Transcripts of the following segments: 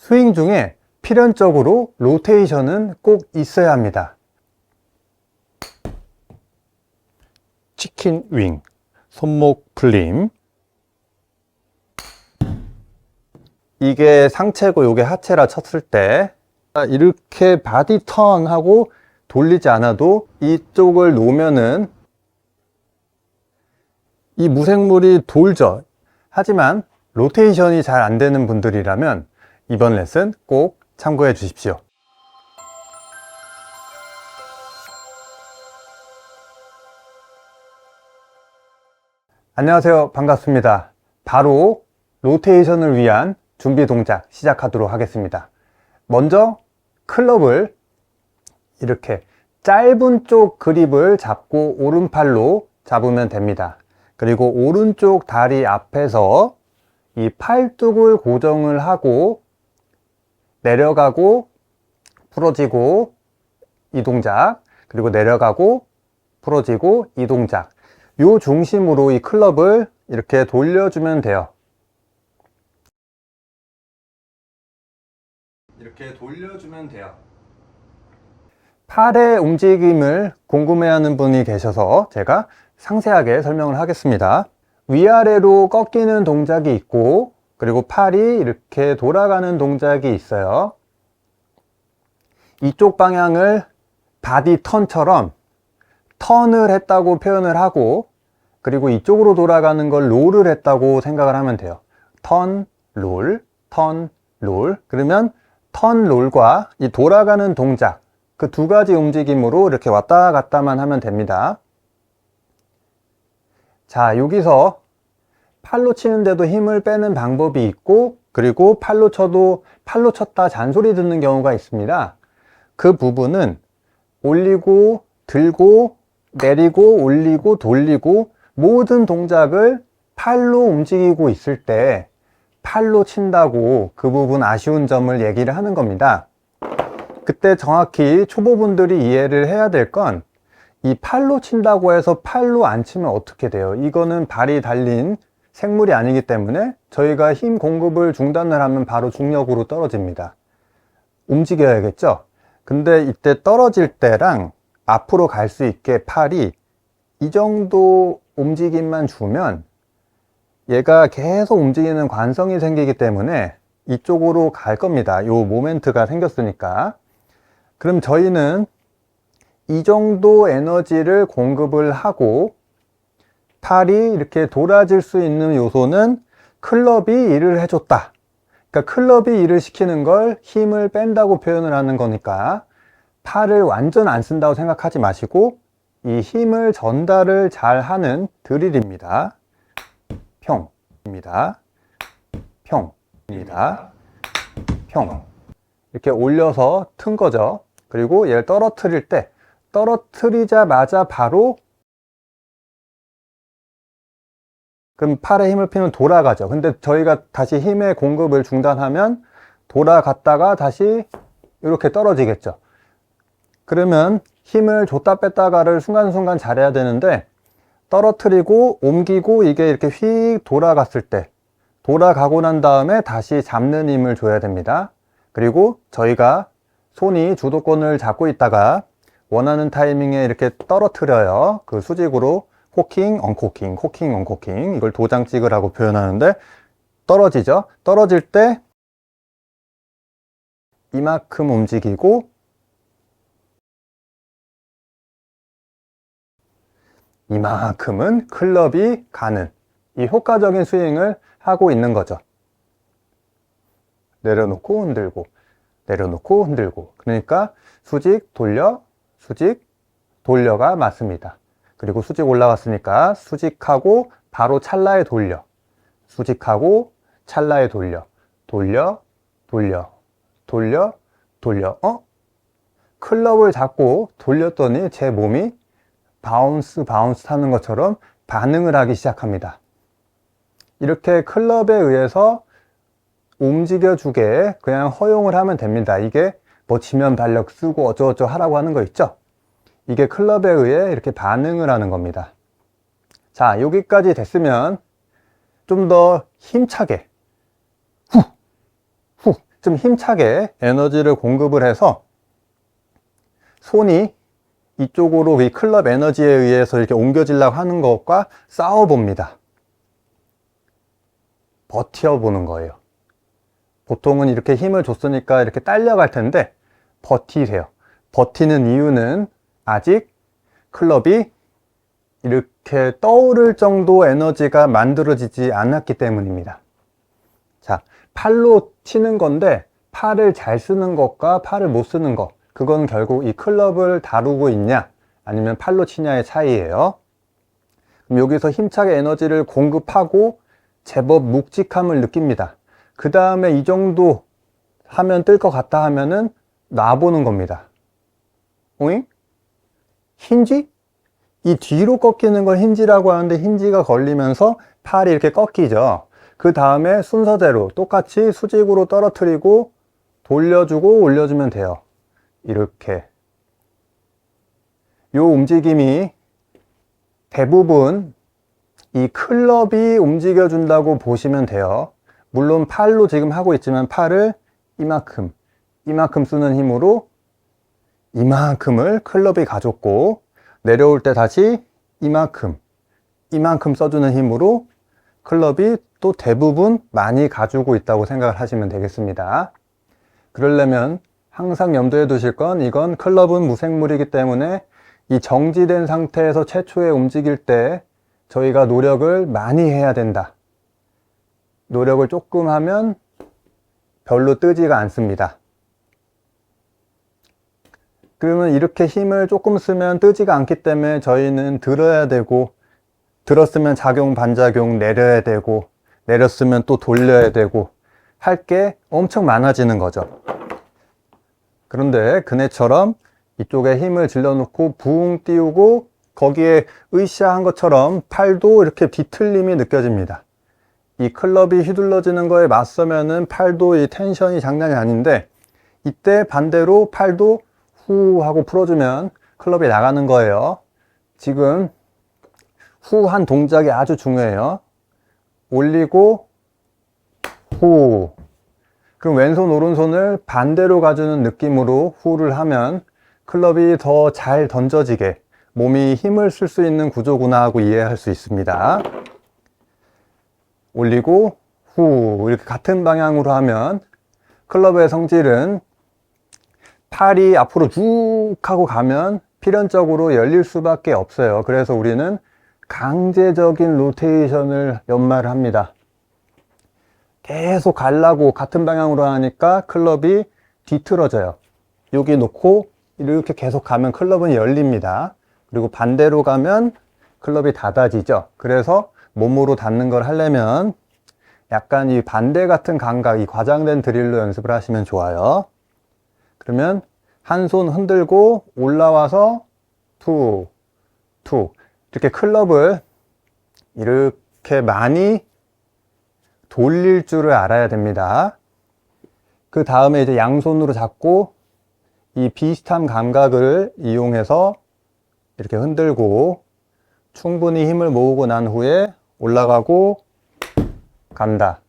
스윙 중에 필연적으로 로테이션은 꼭 있어야 합니다. 치킨 윙, 손목 풀림. 이게 상체고 이게 하체라 쳤을 때 이렇게 바디 턴하고 돌리지 않아도 이쪽을 놓으면은 이 무생물이 돌죠. 하지만 로테이션이 잘 안 되는 분들이라면 이번 레슨 꼭 참고해 주십시오. 안녕하세요. 반갑습니다. 바로 로테이션을 위한 준비 동작 시작하도록 하겠습니다. 먼저 클럽을 이렇게 짧은 쪽 그립을 잡고 오른팔로 잡으면 됩니다. 그리고 오른쪽 다리 앞에서 이 팔뚝을 고정을 하고 내려가고 풀어지고 이 동작 그리고 내려가고 풀어지고 이 동작. 요 중심으로 이 클럽을 이렇게 돌려주면 돼요. 이렇게 돌려주면 돼요. 팔의 움직임을 궁금해하는 분이 계셔서 제가 상세하게 설명을 하겠습니다. 위아래로 꺾이는 동작이 있고 그리고 팔이 이렇게 돌아가는 동작이 있어요. 이쪽 방향을 바디 턴처럼 턴을 했다고 표현을 하고 그리고 이쪽으로 돌아가는 걸 롤을 했다고 생각을 하면 돼요. 턴, 롤, 턴, 롤. 그러면 턴, 롤과 이 돌아가는 동작 그 두 가지 움직임으로 이렇게 왔다 갔다만 하면 됩니다. 자 여기서 팔로 치는데도 힘을 빼는 방법이 있고 그리고 팔로 쳐도 팔로 쳤다 잔소리 듣는 경우가 있습니다. 그 부분은 올리고 들고 내리고 올리고 돌리고 모든 동작을 팔로 움직이고 있을 때 팔로 친다고 그 부분 아쉬운 점을 얘기를 하는 겁니다. 그때 정확히 초보분들이 이해를 해야 될 건 이 팔로 친다고 해서 팔로 안 치면 어떻게 돼요? 이거는 발이 달린 생물이 아니기 때문에 저희가 힘 공급을 중단을 하면 바로 중력으로 떨어집니다. 움직여야겠죠? 근데 이때 떨어질 때랑 앞으로 갈 수 있게 팔이 이 정도 움직임만 주면 얘가 계속 움직이는 관성이 생기기 때문에 이쪽으로 갈 겁니다. 요 모멘트가 생겼으니까. 그럼 저희는 이 정도 에너지를 공급을 하고 팔이 이렇게 돌아질 수 있는 요소는 클럽이 일을 해줬다. 그러니까 클럽이 일을 시키는 걸 힘을 뺀다고 표현을 하는 거니까 팔을 완전 안 쓴다고 생각하지 마시고 이 힘을 전달을 잘 하는 드릴입니다. 평입니다. 평입니다. 평. 이렇게 올려서 튼 거죠. 그리고 얘를 떨어뜨릴 때 떨어뜨리자마자 바로 그럼 팔에 힘을 피면 돌아가죠. 근데 저희가 다시 힘의 공급을 중단하면 돌아갔다가 다시 이렇게 떨어지겠죠. 그러면 힘을 줬다 뺐다가를 순간순간 잘해야 되는데 떨어뜨리고 옮기고 이게 이렇게 휙 돌아갔을 때 돌아가고 난 다음에 다시 잡는 힘을 줘야 됩니다. 그리고 저희가 손이 주도권을 잡고 있다가 원하는 타이밍에 이렇게 떨어뜨려요. 그 수직으로 호킹, 언코킹, 호킹, 언코킹. 이걸 도장 찍으라고 표현하는데 떨어지죠? 떨어질 때 이만큼 움직이고 이만큼은 클럽이 가는 이 효과적인 스윙을 하고 있는 거죠. 내려놓고 흔들고 내려놓고 흔들고. 그러니까 수직 돌려 수직 돌려가 맞습니다 그리고 수직 올라갔으니까 수직하고 바로 찰나에 돌려. 수직하고 찰나에 돌려. 돌려 돌려 돌려 돌려. 어? 클럽을 잡고 돌렸더니 제 몸이 바운스 바운스 하는 것처럼 반응을 하기 시작합니다. 이렇게 클럽에 의해서 움직여 주게 그냥 허용을 하면 됩니다. 이게 뭐 지면 달력 쓰고 어쩌고저쩌고 하라고 하는 거 있죠 이게 클럽에 의해 이렇게 반응을 하는 겁니다 자 여기까지 됐으면 좀 더 힘차게 후, 후 좀 힘차게 에너지를 공급을 해서 손이 이쪽으로 이 클럽 에너지에 의해서 이렇게 옮겨지려고 하는 것과 싸워 봅니다. 버텨보는 거예요. 보통은 이렇게 힘을 줬으니까 이렇게 딸려갈 텐데 버티세요. 버티는 이유는 아직 클럽이 이렇게 떠오를 정도 에너지가 만들어지지 않았기 때문입니다. 자, 팔로 치는 건데 팔을 잘 쓰는 것과 팔을 못 쓰는 것 그건 결국 이 클럽을 다루고 있냐 아니면 팔로 치냐의 차이예요. 그럼 여기서 힘차게 에너지를 공급하고 제법 묵직함을 느낍니다. 그 다음에 이 정도 하면 뜰 것 같다 하면은 놔보는 겁니다. 오잉? 힌지? 이 뒤로 꺾이는 걸 힌지라고 하는데 힌지가 걸리면서 팔이 이렇게 꺾이죠. 그 다음에 순서대로 똑같이 수직으로 떨어뜨리고 돌려주고 올려주면 돼요. 이렇게. 요 움직임이 대부분 이 클럽이 움직여준다고 보시면 돼요. 물론 팔로 지금 하고 있지만 팔을 이만큼, 이만큼 쓰는 힘으로 이만큼을 클럽이 가졌고 내려올 때 다시 이만큼, 이만큼 써주는 힘으로 클럽이 또 대부분 많이 가지고 있다고 생각을 하시면 되겠습니다. 그러려면 항상 염두에 두실 건 이건 클럽은 무생물이기 때문에 이 정지된 상태에서 최초에 움직일 때 저희가 노력을 많이 해야 된다. 노력을 조금 하면 별로 뜨지가 않습니다. 그러면 이렇게 힘을 조금 쓰면 뜨지가 않기 때문에 저희는 들어야 되고 들었으면 작용 반작용 내려야 되고 내렸으면 또 돌려야 되고 할 게 엄청 많아지는 거죠. 그런데 그네처럼 이쪽에 힘을 질러놓고 붕 띄우고 거기에 으쌰한 것처럼 팔도 이렇게 뒤틀림이 느껴집니다. 이 클럽이 휘둘러지는 거에 맞서면은 팔도 이 텐션이 장난이 아닌데 이때 반대로 팔도 후 하고 풀어주면 클럽이 나가는 거예요. 지금 후 한 동작이 아주 중요해요. 올리고 후. 그럼 왼손 오른손을 반대로 가주는 느낌으로 후를 하면 클럽이 더 잘 던져지게 몸이 힘을 쓸 수 있는 구조구나 하고 이해할 수 있습니다. 올리고 후 이렇게 같은 방향으로 하면 클럽의 성질은 팔이 앞으로 쭉 하고 가면 필연적으로 열릴 수밖에 없어요. 그래서 우리는 강제적인 로테이션을 연마를 합니다. 계속 가려고 같은 방향으로 하니까 클럽이 뒤틀어져요. 여기 놓고 이렇게 계속 가면 클럽은 열립니다. 그리고 반대로 가면 클럽이 닫아지죠. 그래서 몸으로 닿는 걸 하려면 약간 이 반대 같은 감각, 이 과장된 드릴로 연습을 하시면 좋아요. 그러면 한 손 흔들고 올라와서 투, 투. 이렇게 클럽을 이렇게 많이 돌릴 줄을 알아야 됩니다. 그 다음에 이제 양손으로 잡고 이 비슷한 감각을 이용해서 이렇게 흔들고 충분히 힘을 모으고 난 후에 올라가고 간다.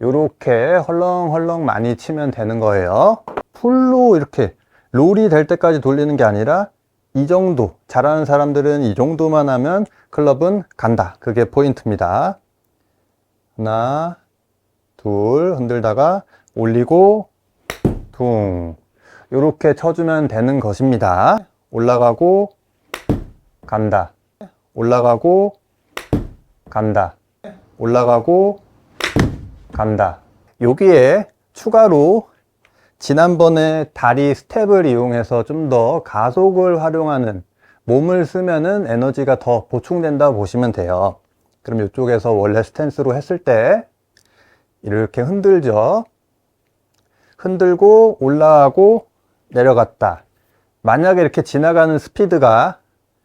이렇게 헐렁헐렁 많이 치면 되는 거예요. 풀로 이렇게 롤이 될 때까지 돌리는 게 아니라 이 정도 잘하는 사람들은 이 정도만 하면 클럽은 간다. 그게 포인트입니다. 하나, 둘 흔들다가 올리고 둥 이렇게 쳐주면 되는 것입니다. 올라가고 간다. 올라가고 간다. 올라가고 간다. 여기에 추가로 지난번에 다리 스텝을 이용해서 좀 더 가속을 활용하는 몸을 쓰면은 에너지가 더 보충된다 보시면 돼요. 그럼 이쪽에서 원래 스탠스로 했을 때 이렇게 흔들죠. 흔들고 올라가고 내려갔다. 만약에 이렇게 지나가는 스피드가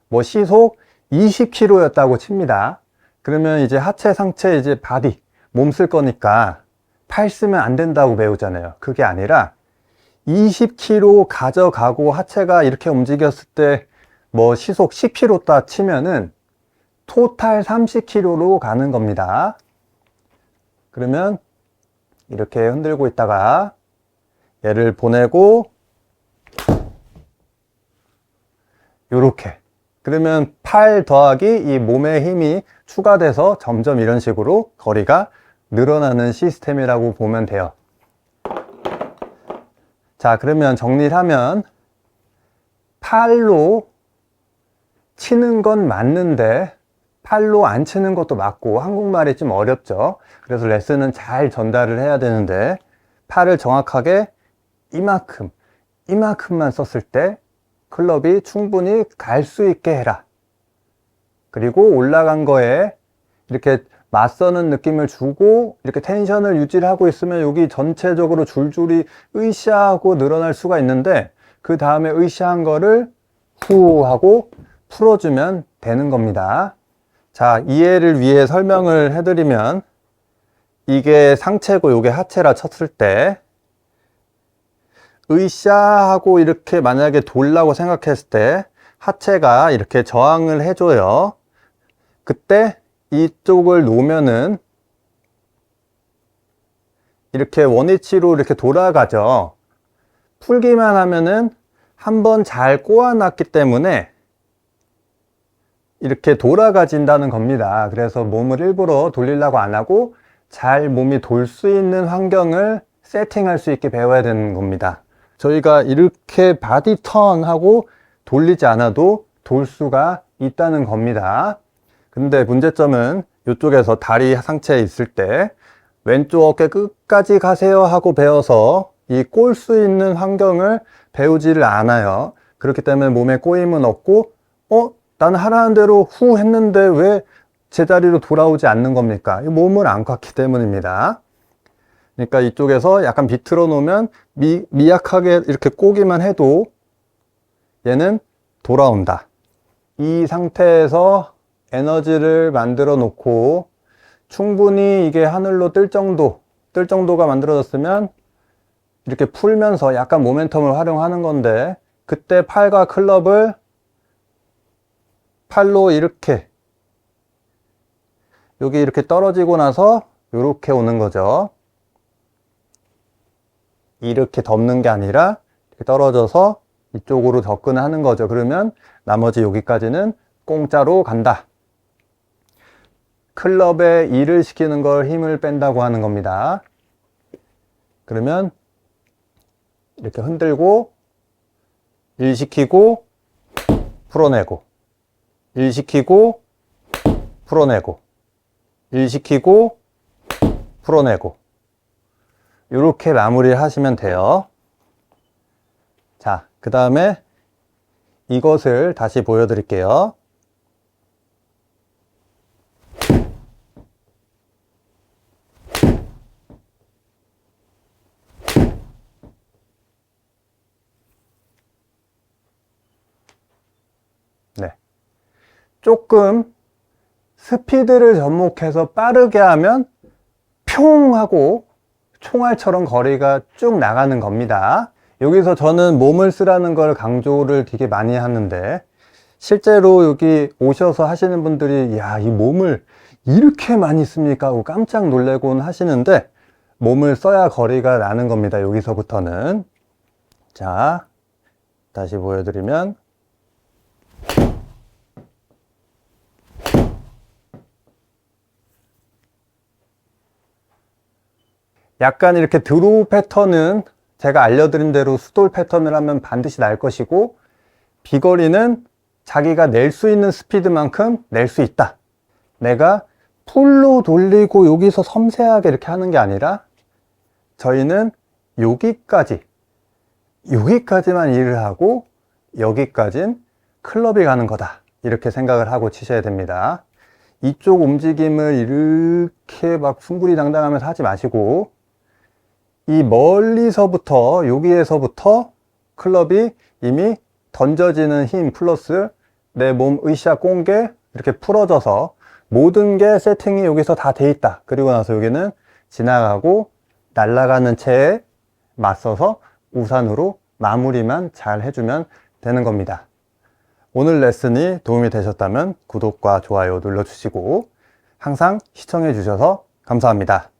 뭐 시속 20km였다고 칩니다. 그러면 이제 하체, 상체, 이제 바디, 몸 쓸 거니까 팔 쓰면 안 된다고 배우잖아요. 그게 아니라 20km 가져가고 하체가 이렇게 움직였을 때 뭐 시속 10km다 치면은 토탈 30km로 가는 겁니다. 그러면 이렇게 흔들고 있다가 얘를 보내고 요렇게 그러면 팔 더하기 이 몸의 힘이 추가돼서 점점 이런 식으로 거리가 늘어나는 시스템이라고 보면 돼요. 자, 그러면 정리를 하면 팔로 치는 건 맞는데 팔로 안 치는 것도 맞고 한국말이 좀 어렵죠. 그래서 레슨은 잘 전달을 해야 되는데 팔을 정확하게 이만큼, 이만큼만 썼을 때 클럽이 충분히 갈 수 있게 해라. 그리고 올라간 거에 이렇게 맞서는 느낌을 주고 이렇게 텐션을 유지를 하고 있으면 여기 전체적으로 줄줄이 으쌰하고 늘어날 수가 있는데 그 다음에 으쌰한 거를 후 하고 풀어주면 되는 겁니다. 자, 이해를 위해 설명을 해드리면 이게 상체고 이게 하체라 쳤을 때 으쌰하고 이렇게 만약에 돌라고 생각했을 때 하체가 이렇게 저항을 해줘요. 그때 이쪽을 놓으면은 이렇게 원위치로 이렇게 돌아가죠. 풀기만 하면은 한번 잘 꼬아놨기 때문에 이렇게 돌아가진다는 겁니다. 그래서 몸을 일부러 돌리려고 안 하고 잘 몸이 돌 수 있는 환경을 세팅할 수 있게 배워야 되는 겁니다. 저희가 이렇게 바디 턴하고 돌리지 않아도 돌 수가 있다는 겁니다. 근데 문제점은 이쪽에서 다리 상체에 있을 때 왼쪽 어깨 끝까지 가세요 하고 배워서 이 꼴 수 있는 환경을 배우지를 않아요. 그렇기 때문에 몸에 꼬임은 없고, 어? 나는 하라는 대로 후 했는데 왜 제자리로 돌아오지 않는 겁니까? 이 몸을 안 꽉기 때문입니다. 그러니까 이쪽에서 약간 비틀어 놓으면 미, 미약하게 이렇게 꼬기만 해도 얘는 돌아온다. 이 상태에서 에너지를 만들어 놓고 충분히 이게 하늘로 뜰 정도, 뜰 정도가 만들어졌으면 이렇게 풀면서 약간 모멘텀을 활용하는 건데 그때 팔과 클럽을 팔로 이렇게 여기 이렇게 떨어지고 나서 이렇게 오는 거죠. 이렇게 덮는 게 아니라 이렇게 떨어져서 이쪽으로 접근하는 거죠. 그러면 나머지 여기까지는 공짜로 간다. 클럽에 일을 시키는 걸 힘을 뺀다고 하는 겁니다. 그러면 이렇게 흔들고 일 시키고 풀어내고 일 시키고 풀어내고 일 시키고 풀어내고 이렇게 마무리를 하시면 돼요. 자, 그 다음에 이것을 다시 보여드릴게요. 네. 조금 스피드를 접목해서 빠르게 하면 평 하고 총알처럼 거리가 쭉 나가는 겁니다. 여기서 저는 몸을 쓰라는 걸 강조를 되게 많이 하는데 실제로 여기 오셔서 하시는 분들이 야, 이 몸을 이렇게 많이 씁니까? 하고 깜짝 놀래곤 하시는데 몸을 써야 거리가 나는 겁니다. 여기서부터는. 자, 다시 보여드리면 약간 이렇게 드로우 패턴은 제가 알려드린 대로 수돌 패턴을 하면 반드시 날 것이고 비거리는 자기가 낼 수 있는 스피드만큼 낼 수 있다. 내가 풀로 돌리고 여기서 섬세하게 이렇게 하는 게 아니라 저희는 여기까지 여기까지만 일을 하고 여기까진 클럽이 가는 거다. 이렇게 생각을 하고 치셔야 됩니다. 이쪽 움직임을 이렇게 막 숭구리당당하면서 하지 마시고 이 멀리서부터 여기에서부터 클럽이 이미 던져지는 힘 플러스 내몸 으쌰 꽁게 이렇게 풀어져서 모든 게 세팅이 여기서 다 돼 있다. 그리고 나서 여기는 지나가고 날아가는 채에 맞서서 우산으로 마무리만 잘 해주면 되는 겁니다. 오늘 레슨이 도움이 되셨다면 구독과 좋아요 눌러주시고 항상 시청해 주셔서 감사합니다.